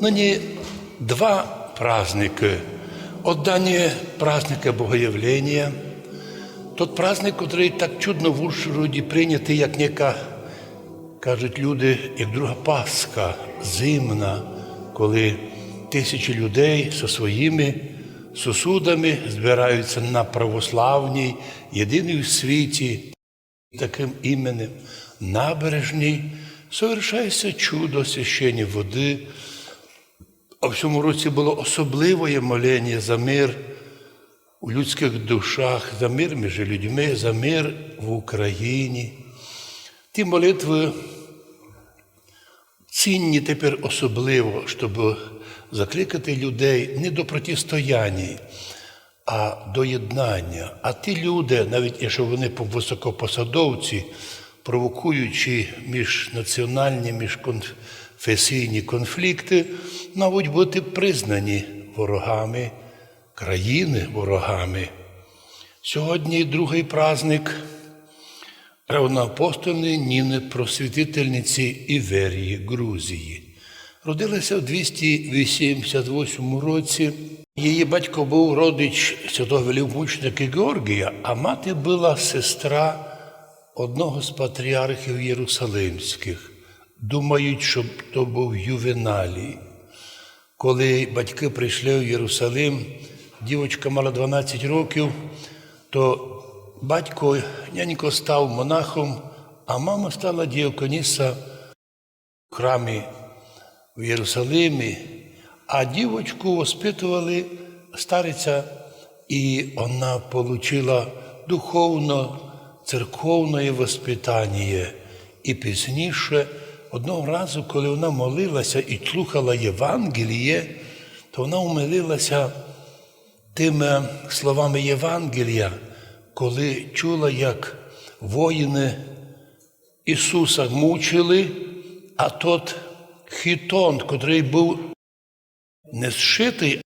Нині два праздники. Одні праздники Богоявлення. Тот праздник, який так чудно в Ужгороді прийнятий, як ніяка, кажуть люди, як друга Пасха, зимна, коли тисячі людей зі своїми сосудами збираються на православній, єдиній в світі, таким іменем набережній, совершається чудо священня води. А в цьому році було особливе моління за мир у людських душах, за мир між людьми, за мир в Україні. Ті молитви цінні тепер особливо, щоб закликати людей не до протистояння, а до єднання. А ті люди, навіть якщо вони високопосадовці, провокуючи міжнаціональні, міжконфесійні конфлікти, мабуть, бути признані ворогами країни, ворогами. Сьогодні другий праздник равноапостольної Ніни Просвітительниці Іверії, Грузії. Родилася в 288 році. Її батько був родич святого великомученика Георгія, а мати була сестра одного з патріархів Єрусалимських. Думають, що то був Ювеналій. Коли батьки прийшли в Єрусалим, дівчинка мала 12 років, то батько нянько став монахом, а мама стала діаконіса в храмі в Єрусалимі, а дівочку воспитували стариця, і вона отримала духовно церковне воспитання. І пізніше, одного разу, коли вона молилася і слухала Євангеліє, то вона умилилася тими словами Євангелія, коли чула, як воїни Ісуса мучили, а тот хітон, котрий був не зшитий,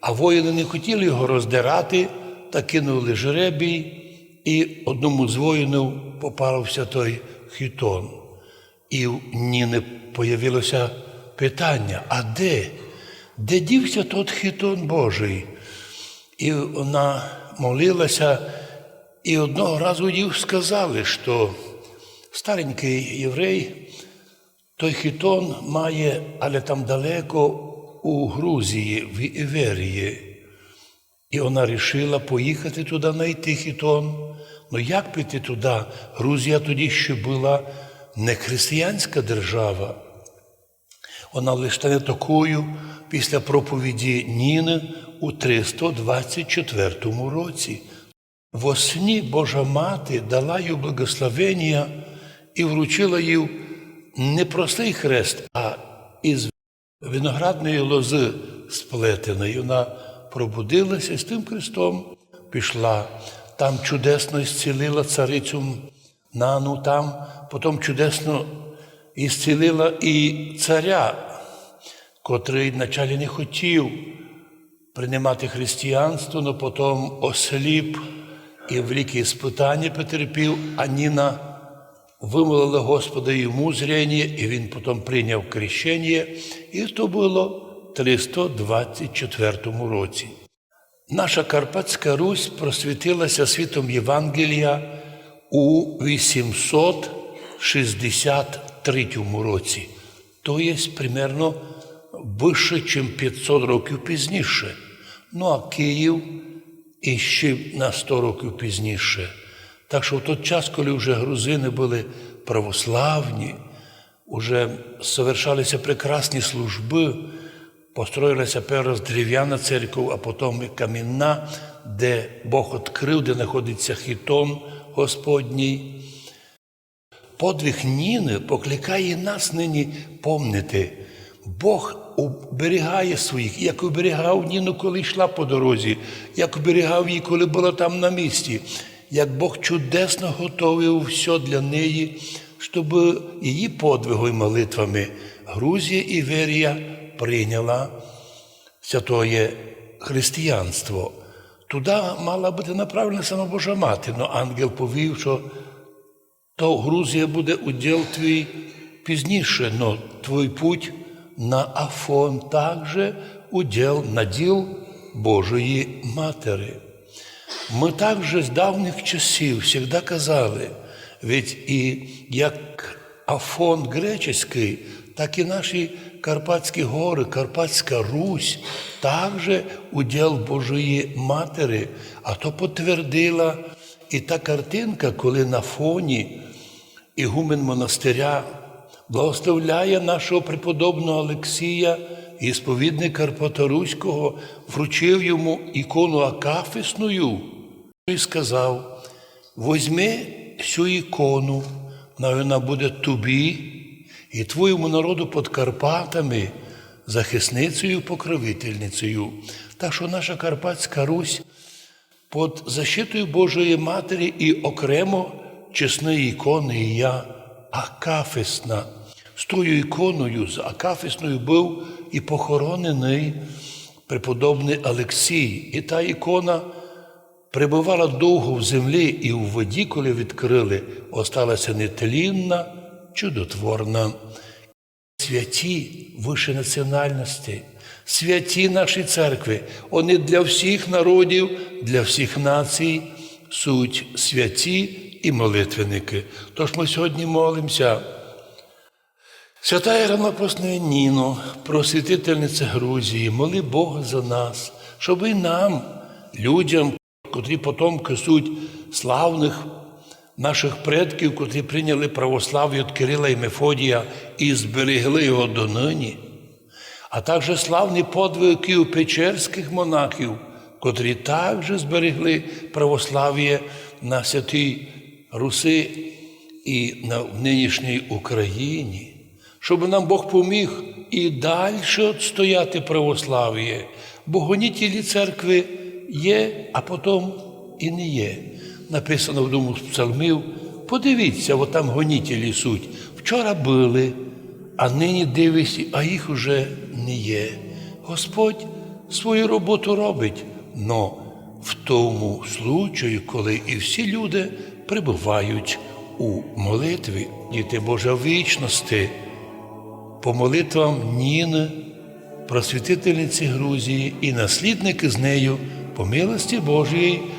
а воїни не хотіли його роздирати, та кинули жребій, і одному з воїнів попався той хітон. І в Ніни появилося питання: а де? Де дівся тот хітон Божий? І вона молилася, і одного разу їй сказали, що старенький єврей, той хітон має, але там далеко у Грузії, в Іверії. І вона вирішила поїхати туди знайти хітон. Ну як піти туди? Грузія тоді ще була не християнська держава. Вона лише стане такою після проповіді Ніни у 324 році. Восні Божа Мати дала їй благословення і вручила їй не простий хрест, а із виноградної лози сплетеної. Вона пробудилася і з тим хрестом пішла. Там чудесно зцілила царицю Нану, там потім чудесно ісцілила і царя, котрий вначалі не хотів приймати християнство, але потім осліп і великі спитання потерпів, а Ніна вимолила Господа йому зрення, і він потім прийняв крещення, і то було в 324 році. Наша Карпатська Русь просвітилася світом Євангелія у 863 році, то є примерно вище, ніж 500 років пізніше. Ну а Київ іще на 100 років пізніше. Так що в той час, коли вже грузини були православні, вже совершалися прекрасні служби, построїлася перша дерев'яна церква, а потім камінна, де Бог відкрив, де знаходиться хітон Господній. Подвиг Ніни покликає нас нині помнити. Бог оберігає своїх, як оберігав Ніну, коли йшла по дорозі, як оберігав її, коли була там на місці, як Бог чудесно готовив все для неї, щоб її подвигом і молитвами Грузія і Верія прийняла святоє християнство. Туди мала бути направлена сама Божа Мати, але ангел повів, що то Грузія буде уділ твій пізніше, але твій путь на Афон также удел наділ Божої Матери. Ми також з давніх часів завжди казали, ведь і як Афон греческий, так і наші Карпатські гори, Карпатська Русь, також уділ Божої Матері, а то підтвердила і та картинка, коли на фоні ігумен монастиря благословляє нашого преподобного Олексія, і сповідник Карпаторуського, вручив йому ікону Акафисною і сказав: возьми цю ікону, на вона буде тобі і твоєму народу під Карпатами, захисницею, покровительницею. Так що наша Карпатська Русь під защитою Божої Матері і окремо чесної ікони і я Акафисна. З тою іконою, з Акафисною був і похоронений преподобний Олексій. І та ікона перебувала довго в землі і в воді, коли відкрили, осталася нетлінна, чудотворна. Святі вище національності, святі наші церкви, вони для всіх народів, для всіх націй суть святі і молитвенники. Тож ми сьогодні молимося. Свята Ранопосна Ніно, просвітительниця Грузії, моли Бога за нас, щоб і нам, людям, котрі потомки суть славних наших предків, котрі прийняли православ'я від Кирила і Мефодія і зберегли його донині, а також славні подвиги печерських монахів, котрі також зберегли православ'я на святій Руси і на нинішній Україні, щоб нам Бог поміг і далі відстояти православ'я, бо гонітелі церкви є, а потім і не є. Написано в думу з псалмів, подивіться, от там гонітелі суть. Вчора були, а нині дивишся, а їх уже не є. Господь свою роботу робить, но в тому случаю, коли і всі люди прибувають у молитві, діти Божа вічності, по молитвам Ніни, просвітительниці Грузії і наслідники з нею по милості Божої,